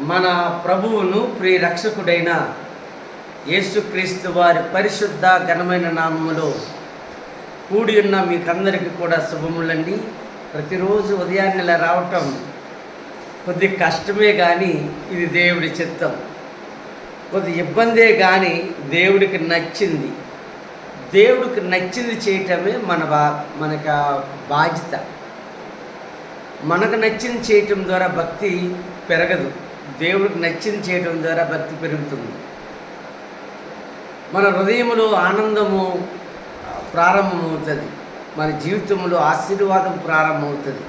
మన ప్రభువును ప్రియ రక్షకుడైన యేసుక్రీస్తు వారి పరిశుద్ధ ఘనమైన నామములో కూడి ఉన్న మీకందరికీ కూడా శుభములండి. ప్రతిరోజు ఉదయాన్నే ఇలా రావటం కొద్ది కష్టమే కానీ ఇది దేవుడి చిత్తం. కొద్ది ఇబ్బందే కానీ దేవుడికి నచ్చింది. దేవుడికి నచ్చింది చేయటమే మన బా మనకు బాధ్యత. మనకు నచ్చింది చేయటం ద్వారా భక్తి పెరగదు. దేవుడికి నచ్చింది చేయటం ద్వారా భక్తి పెరుగుతుంది. మన హృదయంలో ఆనందము ప్రారంభమవుతుంది. మన జీవితంలో ఆశీర్వాదం ప్రారంభమవుతుంది.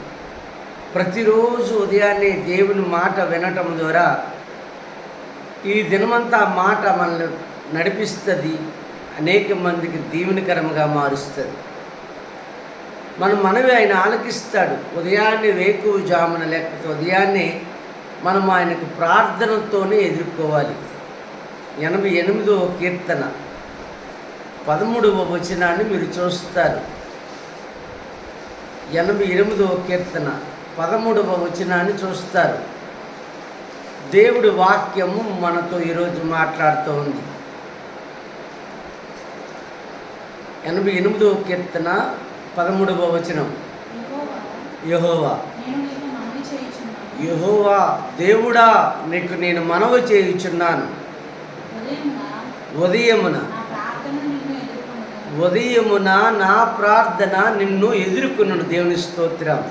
ప్రతిరోజు ఉదయాన్నే దేవుని మాట వినటం ద్వారా ఈ దినమంతా మాట మనల్ని నడిపిస్తుంది. అనేక మందికి దీవెనకరంగా మారుస్తుంది. మన మనవి ఆయన ఆలకిస్తాడు. ఉదయాన్నే వేకువ జామున లేకపోతే ఉదయాన్నే మనం ఆయనకు ప్రార్థనతోనే ఎదుర్కోవాలి. ఎనభై ఎనిమిదవ కీర్తన పదమూడవ వచనాన్ని మీరు చూస్తారు. ఎనభై ఎనిమిదవ కీర్తన పదమూడవ వచనాన్ని చూస్తారు. దేవుడి వాక్యము మనతో ఈరోజు మాట్లాడుతూ ఉంది. ఎనభై ఎనిమిదవ కీర్తన పదమూడవ వచనం. యహోవా యహోవా నేను నీకు మనవి చేయుచున్నాను. యహోవా దేవుడా నీకు నేను మనవి చేయుచున్నాను. ఉదయమున ఉదయమున నా ప్రార్థన నిన్ను ఎదుర్కొన్నాను దేవుని స్తోత్రం.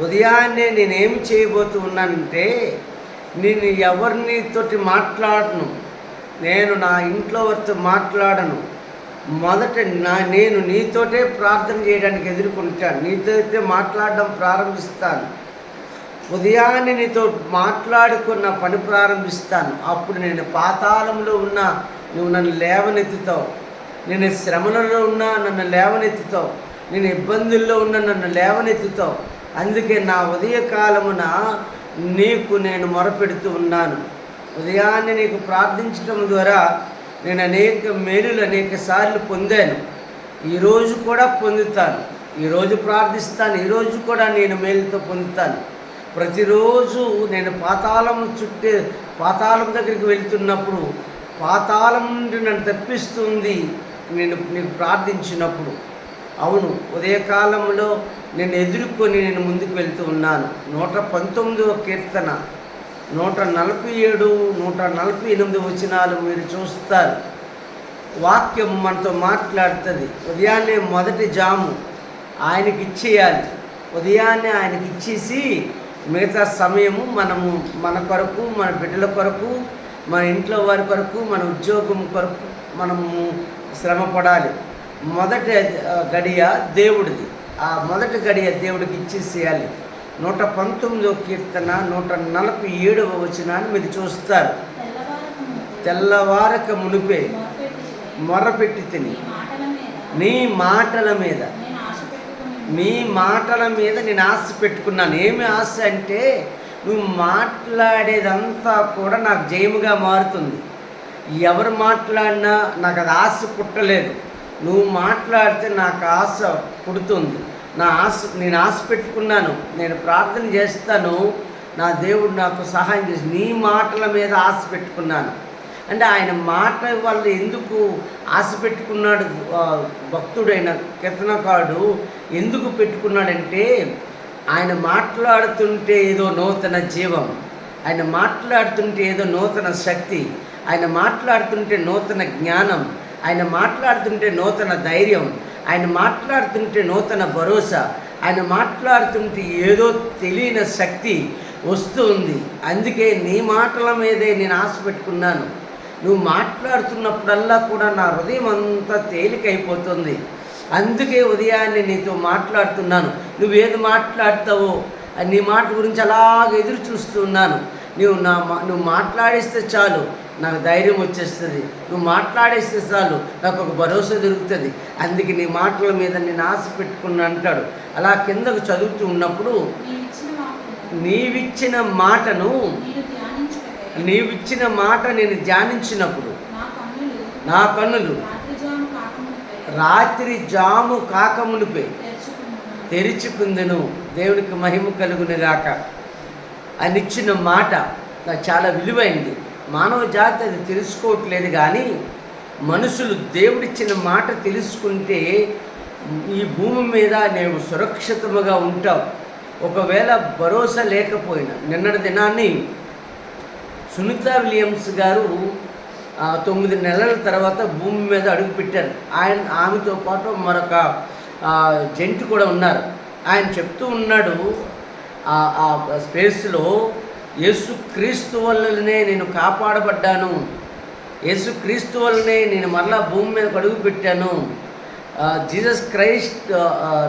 ఉదయాన్నే నేనేం చేయబోతూ ఉన్నానంటే నేను ఎవరినితోటి మాట్లాడను? నేను నా ఇంట్లో వారితో మాట్లాడను. మొదట నా నేను నీతోటే ప్రార్థన చేయడానికి ఎదుర్కొంటాను. నీతో మాట్లాడడం ప్రారంభిస్తాను. ఉదయాన్నే నీతో మాట్లాడుకున్న పని ప్రారంభిస్తాను. అప్పుడు నేను పాతాళంలో ఉన్నా నువ్వు నన్ను లేవనెత్తుతావు. నేను శ్రమలలో ఉన్నా నన్ను లేవనెత్తుతావు. నేను ఇబ్బందుల్లో ఉన్నా నన్ను లేవనెత్తుతావు. అందుకే నా ఉదయకాలమున నీకు నేను మొరపెడుతూ ఉన్నాను. ఉదయాన్నే నీకు ప్రార్థించడం ద్వారా నేను అనేక మేలులు అనేక సార్లు పొందాను. ఈరోజు కూడా పొందుతాను. ఈరోజు ప్రార్థిస్తాను. ఈరోజు కూడా నేను మేలుతో పొందుతాను. ప్రతిరోజు నేను పాతాళం చుట్టే పాతాళం దగ్గరికి వెళ్తున్నప్పుడు పాతాళం నుండి నన్ను తప్పిస్తుంది నేను నీకు ప్రార్థించినప్పుడు. అవును ఉదయకాలంలో నేను ఎదుర్కొని నేను ముందుకు వెళ్తూ ఉన్నాను. నూట పంతొమ్మిదవ కీర్తన నూట నలభై ఏడు నూట నలభై ఎనిమిది వచనాలు మీరు చూస్తారు. వాక్యం మనతో మాట్లాడుతుంది. ఉదయాన్నే మొదటి జాము ఆయనకి ఇచ్చేయాలి ఉదయాన్నే ఆయనకి ఇచ్చేసి మిగతా సమయము మనము మన కొరకు మన బిడ్డల కొరకు మన ఇంట్లో వారి కొరకు మన ఉద్యోగం కొరకు మనము శ్రమ పడాలి మొదటి గడియ దేవుడిది. ఆ మొదటి గడియ దేవుడికి ఇచ్చేసేయాలి. నూట పంతొమ్మిదో కీర్తన నూట నలభై ఏడవ వచనాన్ని మీరు చూస్తారు. తెల్లవారక మునిపే మొర్రపెట్టి తిని. నీ మాటల మీద. నీ మాటల మీద నేను ఆశ పెట్టుకున్నాను. ఏమి ఆశ అంటే నువ్వు మాట్లాడేదంతా కూడా నాకు జయముగా మారుతుంది. ఎవరు మాట్లాడినా నాకు అది ఆశ పుట్టలేదు. నువ్వు మాట్లాడితే నాకు ఆశ పుడుతుంది. నా ఆశ నేను ఆశ పెట్టుకున్నాను. నేను ప్రార్థన చేస్తాను. నా దేవుడు నాకు సహాయం చేసి నీ మాటల మీద ఆశ పెట్టుకున్నాను. అంటే ఆయన మాట వల్ల ఎందుకు ఆశ పెట్టుకున్నాడు? భక్తుడైన కీర్తనకారుడు ఎందుకు పెట్టుకున్నాడంటే ఆయన మాట్లాడుతుంటే ఏదో నూతన జీవం ఆయన మాట్లాడుతుంటే ఏదో నూతన శక్తి ఆయన మాట్లాడుతుంటే నూతన జ్ఞానం ఆయన మాట్లాడుతుంటే నూతన ధైర్యం ఆయన మాట్లాడుతుంటే నూతన భరోసా ఆయన మాట్లాడుతుంటే ఏదో తెలియని శక్తి వస్తుంది అందుకే నీ మాటల మీదే నేను ఆశ పెట్టుకున్నాను. నువ్వు మాట్లాడుతున్నప్పుడల్లా కూడా నా హృదయం అంతా తేలికైపోతుంది. అందుకే ఉదయాన్నే నీతో మాట్లాడుతున్నాను. నువ్వేది మాట్లాడతావో నీ మాట గురించి అలాగ ఎదురు చూస్తున్నాను నువ్వు నా మా నువ్వు మాట్లాడేస్తే చాలు నాకు ధైర్యం వచ్చేస్తుంది. నువ్వు మాట్లాడేస్తే చాలు నాకు ఒక భరోసా దొరుకుతుంది. అందుకే నీ మాటల మీద నేను ఆశ పెట్టుకున్నా అంటాడు. అలా కిందకు చదువుతూ ఉన్నప్పుడు నీవిచ్చిన మాటను నీవిచ్చిన మాట నేను ధ్యానించినప్పుడు నా కన్నులు నా కన్నులు రాత్రిజాము కాకముందుపై రాత్రి జాము కాకమునిపై తెరుచుకున్నాను దేవునికి మహిమ కలుగునిగాక. అని ఇచ్చిన మాట నాకు చాలా విలువైంది. మానవ జాతి అది తెలుసుకోవట్లేదు కానీ మనుషులు దేవుడిచ్చిన మాట తెలుసుకుంటే ఈ భూమి మీద నేను సురక్షితముగా ఉంటావు. ఒకవేళ భరోసా లేకపోయినా నిన్నటి దినాన్ని సునీత విలియమ్స్ గారు తొమ్మిది నెలల తర్వాత భూమి మీద అడుగుపెట్టారు ఆయన ఆమెతో పాటు మరొక జంటి కూడా ఉన్నారు. ఆయన చెప్తూ ఉన్నాడు ఆ స్పేస్లో యేసుక్రీస్తు వల్లనే నేను కాపాడబడ్డాను. యేసుక్రీస్తు వల్లనే నేను మరలా భూమి మీద అడుగు పెట్టాను. జీసస్ క్రైస్ట్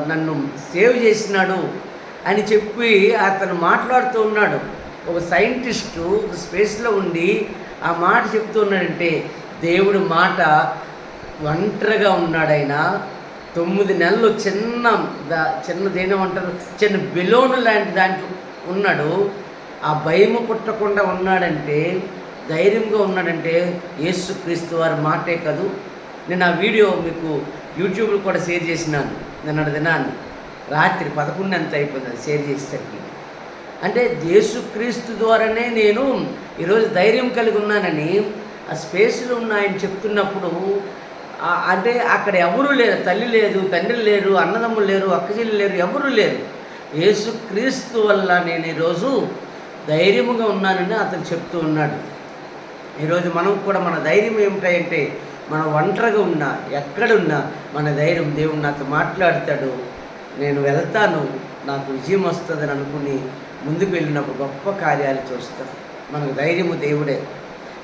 నన్ను సేవ్ చేసినాడు అని చెప్పి అతను మాట్లాడుతూ ఉన్నాడు. ఒక సైంటిస్టు స్పేస్లో ఉండి ఆ మాట చెప్తున్నాడంటే దేవుడు దేవుడి మాట ఒంటరిగా ఉన్నాడైనా తొమ్మిది నెలలు చిన్న దా చిన్నదేనేమంటారు చిన్న బెలోను లాంటి దాంట్లో ఉన్నాడు. ఆ భయము పుట్టకుండా ఉన్నాడంటే ధైర్యంగా ఉన్నాడంటే యేసుక్రీస్తు వారి మాటే కాదు. నేను ఆ వీడియో మీకు యూట్యూబ్లో కూడా షేర్ చేసినాను. నిన్నటి దినాన్ని. రాత్రి పదకొండు అంత అయిపోయింది అది షేర్ చేసేసరికి. అంటే యేసుక్రీస్తు ద్వారానే నేను ఈరోజు ధైర్యం కలిగి ఉన్నానని ఆ స్పేస్లో ఉన్న ఆయన చెప్తున్నప్పుడు అంటే అక్కడ ఎవరూ లేరు తల్లి లేదు తండ్రి లేరు అన్నదమ్ములు లేరు అక్కచెల్లి లేరు ఎవరూ లేరు. యేసుక్రీస్తు వల్ల నేను ఈరోజు ధైర్యముగా ఉన్నానని అతను చెప్తూ ఉన్నాడు. ఈరోజు మనం కూడా మన ధైర్యం ఏమిటంటే మనం ఒంటరిగా ఉన్నా ఎక్కడున్నా మన ధైర్యం దేవుడు నాతో మాట్లాడతాడు. నేను వెళ్తాను నాకు విజయం వస్తుందని అనుకుని ముందుకు వెళ్ళినప్పుడు గొప్ప కార్యాలు చూస్తాం. మనకు ధైర్యము దేవుడే.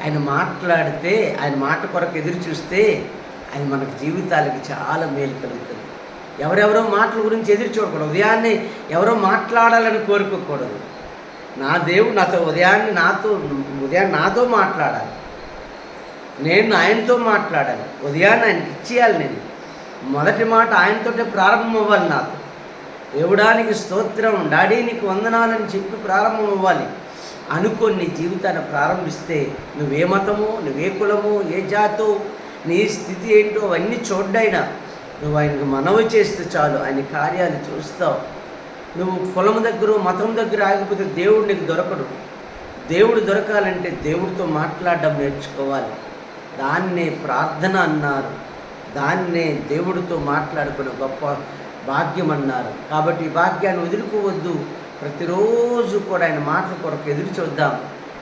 ఆయన మాట్లాడితే ఆయన మాట కొరకు ఎదురు చూస్తే ఆయన మనకు జీవితాలకి చాలా మేలు కలుగుతుంది. ఎవరెవరో మాటల గురించి ఎదురు చూడకూడదు. ఉదయాన్నే ఎవరో మాట్లాడాలని కోరుకోకూడదు. నా దేవుడు నాతో ఉదయాన్నే నాతో ఉదయాన్నే నాతో మాట్లాడాలి. నేను ఆయనతో మాట్లాడాలి. ఉదయాన్నే ఆయనకి ఇచ్చేయాలి నేను. మొదటి మాట ఆయనతోటే ప్రారంభం అవ్వాలి నాకు. దేవుడానికి స్తోత్రం. డాడీ నీకు వందనాలని చెప్పి ప్రారంభం అవ్వాలి అనుకొని జీవితాన్ని ప్రారంభిస్తే నువ్వే మతము నువ్వే కులము ఏ జాతో నీ స్థితి ఏంటో అవన్నీ చూడ్డైనా నువ్వు ఆయనకు మనవి చేస్తే చాలు. ఆయన కార్యాలు చూస్తావు. నువ్వు కులం దగ్గర మతం దగ్గర ఆగిపోతే దేవుడు నీకు దొరకడు. దేవుడు దొరకాలంటే దేవుడితో మాట్లాడడం నేర్చుకోవాలి. దాన్నే ప్రార్థన అన్నారు. దాన్నే దేవుడితో మాట్లాడుకునే గొప్ప భాగ్యం అన్నారు కాబట్టి ఈ భాగ్యాన్ని వదులుకోవద్దు. ప్రతిరోజు కూడా ఆయన మాటల కొరకు ఎదురు చూద్దాం.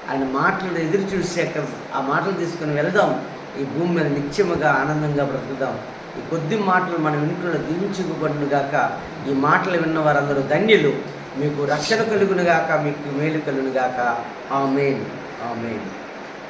ఆయన మాటలు ఎదురు చూసాక ఆ మాటలు తీసుకుని వెళ్దాం. ఈ భూమి మీద నిత్యముగా ఆనందంగా బ్రతుకుదాం. ఈ కొద్ది మాటలు మన వెనుకలో దీవించుకోబడును గాక ఈ మాటలు విన్న వారందరూ ధన్యులు. మీకు రక్షణ కలుగునుగాక మీకు మేలు కలుగునుగాక. ఆమెన్. ఆమెన్.